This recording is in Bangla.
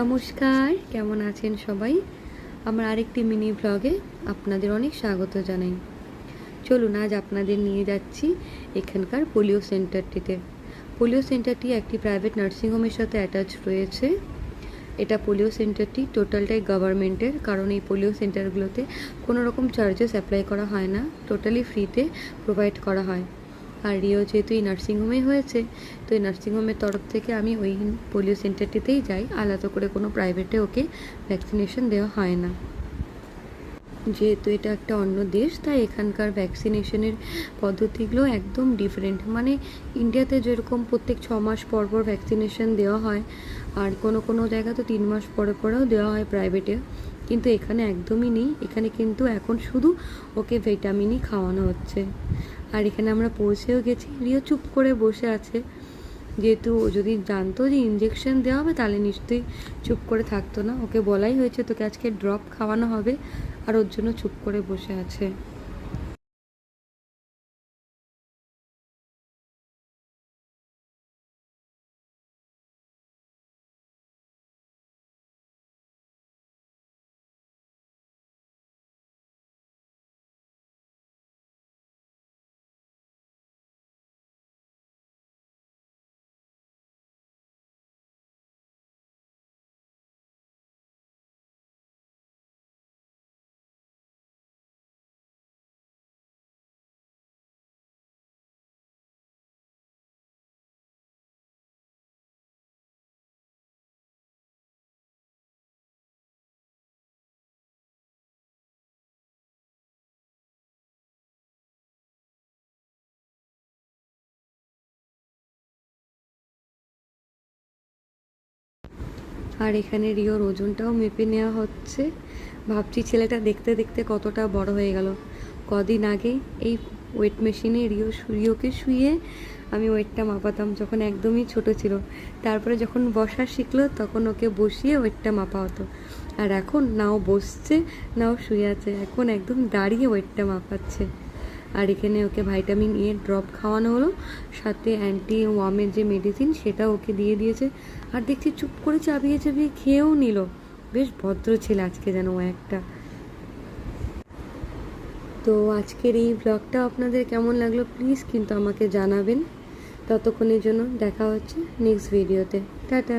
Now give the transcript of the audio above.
নমস্কার, কেমন আছেন সবাই? আমার আরেকটি মিনি ব্লগে আপনাদের অনেক স্বাগত জানাই। চলুন, আজ আপনাদের নিয়ে যাচ্ছি এখানকার পোলিও সেন্টারটিতে। পোলিও সেন্টারটি একটি প্রাইভেট নার্সিংহোমের সাথে অ্যাটাচ রয়েছে। এটা পোলিও সেন্টারটি টোটালটাই গভর্নমেন্টের কারণ এই পোলিও সেন্টারগুলোতে কোনো রকম চার্জেস অ্যাপ্লাই করা হয় না। টোটালি ফ্রিতে প্রোভাইড করা হয়। আর রিও যেহেতু এই নার্সিংহোমে হয়েছে, তো এই নার্সিংহোমের তরফ থেকে আমি ওই পোলিও সেন্টারটিতেই যাই। আলাদা করে কোনো প্রাইভেটে ওকে ভ্যাকসিনেশন দেওয়া হয় না। যেহেতু এটা একটা অন্য দেশ, তাই এখানকার ভ্যাকসিনেশনের পদ্ধতিগুলো একদম ডিফারেন্ট মানে ইন্ডিয়াতে যেরকম প্রত্যেক ছ মাস পর পর ভ্যাকসিনেশন দেওয়া হয়, আর কোনো কোনো জায়গা তো তিন মাস পরে পরেও দেওয়া হয় প্রাইভেটে কিন্তু এখানে একদমই নেই। এখানে কিন্তু এখন শুধু ওকে ভিটামিনই খাওয়ানো হচ্ছে। আর এখানে আমরা পৌঁছেও গেছি। রিও চুপ করে বসে আছে। যেহেতু যদি জানতো যে ইঞ্জেকশন দেওয়া হবে, তাহলে নিশ্চয়ই চুপ করে থাকতো না। ওকে বলাই হয়েছে তোকে আজকে ড্রপ খাওয়ানো হবে। আর ওর জন্য চুপ করে বসে আছে। আর এখানে রিওর ওজনটাও মেপে নেওয়া হচ্ছে। ভাবছি ছেলেটা দেখতে দেখতে কতটা বড় হয়ে গেল। কদিন আগে এই ওয়েট মেশিনে রিও রিওকে শুয়ে আমি ওয়েটটা মাপাতাম যখন একদমই ছোট ছিল। তারপরে যখন বসা শিখলো তখন ওকে বসিয়ে ওয়েটটা মাপা হতো। আর এখন নাও বসছে নাও শুয়ে আছে। এখন একদম দাঁড়িয়ে ওয়েটটা মাপাচ্ছে। আর এখানে ওকে ভাইটামিন এ ড্রপ খাওয়ানো হলো। সাথে অ্যান্টি ওয়ামের যে মেডিসিন সেটা ওকে দিয়ে দিয়েছে। আর দেখছি চুপ করে চাবিয়ে চাবিয়ে খেয়েও নিল। বেশ ভদ্র ছিল আজকে যেন ও একটা। তো আজকের এই ব্লগটা আপনাদের কেমন লাগল প্লিজ কিন্তু আমাকে জানাবেন। ততক্ষণের জন্য দেখা হচ্ছে নেক্সট ভিডিওতে টাটা।